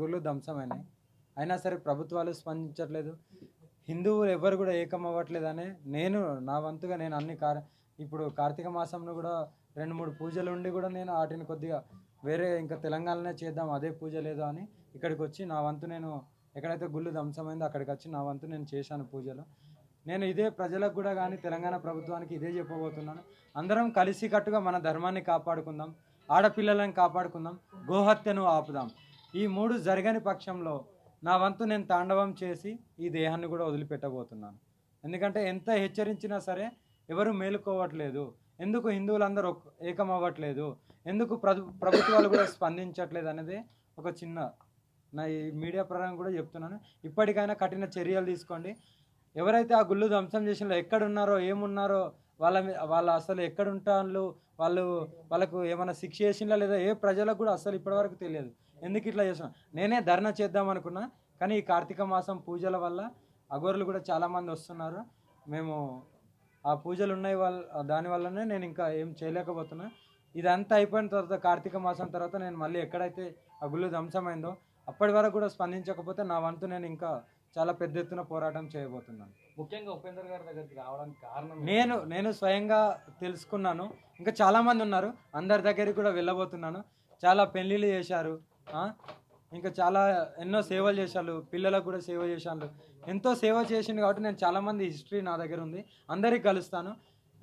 గుళ్ళు ధ్వంసమైనాయి అయినా సరే ప్రభుత్వాలు స్పందించట్లేదు. హిందువులు ఎవరు కూడా ఏకం అవ్వట్లేదని నేను నా వంతుగా నేను అన్ని కార్ ఇప్పుడు కార్తీక మాసంలో కూడా రెండు మూడు పూజలు ఉండి కూడా నేను వాటిని కొద్దిగా వేరే ఇంకా తెలంగాణలోనే చేద్దాం అదే పూజ లేదు అని ఇక్కడికి వచ్చి నా వంతు నేను ఎక్కడైతే గుళ్ళు ధ్వంసమైందో అక్కడికి వచ్చి నా వంతు నేను చేశాను పూజలు. నేను ఇదే ప్రజలకు కూడా కానీ తెలంగాణ ప్రభుత్వానికి ఇదే చెప్పబోతున్నాను. అందరం కలిసికట్టుగా మన ధర్మాన్ని కాపాడుకుందాం. ఆడపిల్లలను కాపాడుకుందాం గోహత్యను ఆపుదాం. ఈ మూడు జరగని పక్షంలో నా వంతు నేను తాండవం చేసి ఈ దేహాన్ని కూడా వదిలిపెట్టబోతున్నాను. ఎందుకంటే ఎంత హెచ్చరించినా సరే ఎవరు మేలుకోవట్లేదు. ఎందుకు హిందువులందరూ ఏకమవ్వట్లేదు? ఏకం అవ్వట్లేదు ఎందుకు ప్రభు ప్రభుత్వాలు కూడా స్పందించట్లేదు అనేది ఒక చిన్న నా ఈ మీడియా ప్రకారం కూడా చెప్తున్నాను. ఇప్పటికైనా కఠిన చర్యలు తీసుకోండి. ఎవరైతే ఆ గుళ్ళు ధ్వంసం చేసిన ఎక్కడున్నారో ఏమున్నారో వాళ్ళ మీ- వాళ్ళ అసలు ఎక్కడుంటారు వాళ్ళు వాళ్ళకు ఏమైనా శిక్ష చేసిందా లేదా? ఏ ప్రజలకు కూడా అసలు ఇప్పటివరకు తెలియదు. ఎందుకు ఇట్లా చేసిన నేనే ధర్నా చేద్దాం అనుకున్నా. కానీ ఈ కార్తీక మాసం పూజల వల్ల అగోరులు కూడా చాలామంది వస్తున్నారు. మేము ఆ పూజలు ఉన్నాయి వాళ్ళ దాని వల్లనే నేను ఇంకా ఏం చేయలేకపోతున్నా. ఇదంతా అయిపోయిన తర్వాత కార్తీక మాసం తర్వాత నేను మళ్ళీ ఎక్కడైతే ఆ గుళ్ళు ధ్వంసమైందో అప్పటి వరకు కూడా స్పందించకపోతే నా వంతు నేను ఇంకా చాలా పెద్ద ఎత్తున పోరాటం చేయబోతున్నాను. ముఖ్యంగా ఉపేందర్ గారి దగ్గరికి రావడానికి కారణం నేను నేను స్వయంగా తెలుసుకున్నాను. ఇంకా చాలామంది ఉన్నారు. అందరి దగ్గరికి కూడా వెళ్ళబోతున్నాను. చాలా పెళ్ళిళ్ళు చేశారు? ఇంకా చాలా ఎన్నో సేవలు చేశారు. పిల్లలకు కూడా సేవ చేశాను ఎంతో సేవ చేసింది కాబట్టి నేను చాలామంది హిస్టరీ నా దగ్గర ఉంది. అందరికి కలుస్తాను.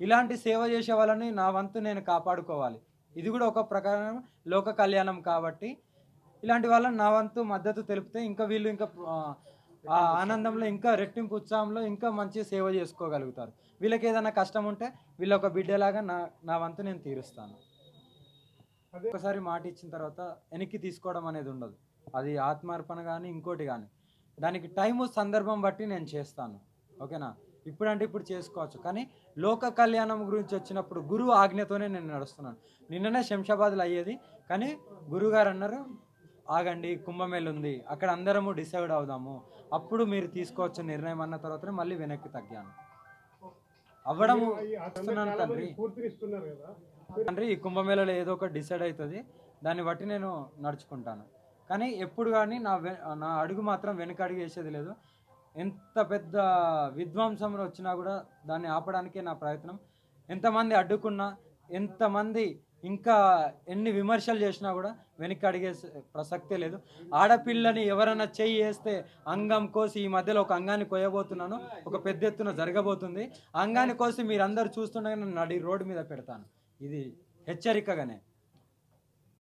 ఇలాంటి సేవ చేసే వాళ్ళని నా వంతు నేను కాపాడుకోవాలి. ఇది కూడా ఒక ప్రకారం లోక కళ్యాణం కాబట్టి ఇలాంటి వాళ్ళని నా వంతు మద్దతు తెలిపితే ఇంకా వీళ్ళు ఇంకా ఆ, ఆనందంలో ఇంకా రెట్టింపు ఉత్సాహంలో ఇంకా మంచి సేవ చేసుకోగలుగుతారు. వీళ్ళకి ఏదైనా కష్టం ఉంటే వీళ్ళ ఒక బిడ్డలాగా నా నా వంతు నేను తీరుస్తాను. అదే. ఒకసారి మాట ఇచ్చిన తర్వాత వెనక్కి తీసుకోవడం అనేది ఉండదు. అది ఆత్మార్పణ కానీ ఇంకోటి కానీ దానికి టైము సందర్భం బట్టి నేను చేస్తాను. ఓకేనా? ఇప్పుడంటే ఇప్పుడు చేసుకోవచ్చు. కానీ లోక కళ్యాణం గురించి వచ్చినప్పుడు గురువు ఆజ్ఞతోనే నేను నడుస్తున్నాను. నిన్ననే శంషాబాద్లో అయ్యేది. కానీ గురువుగారు అన్నారు ఆగండి కుంభమేళ ఉంది. అక్కడ అందరము డిసైడ్ అవుదాము. అప్పుడు మీరు తీసుకోవచ్చు నిర్ణయం అన్న తర్వాతనే మళ్ళీ వెనక్కి తగ్గాను. అవ్వడము తండ్రి. వస్తున్నాను తండ్రి ఈ కుంభమేళలో ఏదో ఒకటి డిసైడ్ అవుతుంది. దాన్ని బట్టి నేను నడుచుకుంటాను. కానీ ఎప్పుడు కానీ నా నా అడుగు మాత్రం వెనక అడుగు వేసేది లేదు. ఎంత పెద్ద విధ్వంసం వచ్చినా కూడా దాన్ని ఆపడానికే నా ప్రయత్నం. ఎంతమంది అడ్డుకున్నా ఎంతమంది ఇంకా ఎన్ని విమర్శలు చేసినా కూడా వెనక్కి అడిగే ప్రసక్తే లేదు. ఆడపిల్లని ఎవరైనా చెయ్యి వేస్తే అంగం కోసి ఈ మధ్యలో ఒక అంగాన్ని కొయ్యబోతున్నాను ఒక పెద్ద ఎత్తున జరగబోతుంది. అంగాన్ని కోసి మీరందరూ చూస్తుండగా నడి రోడ్డు మీద పెడతాను. ఇది హెచ్చరికగానే.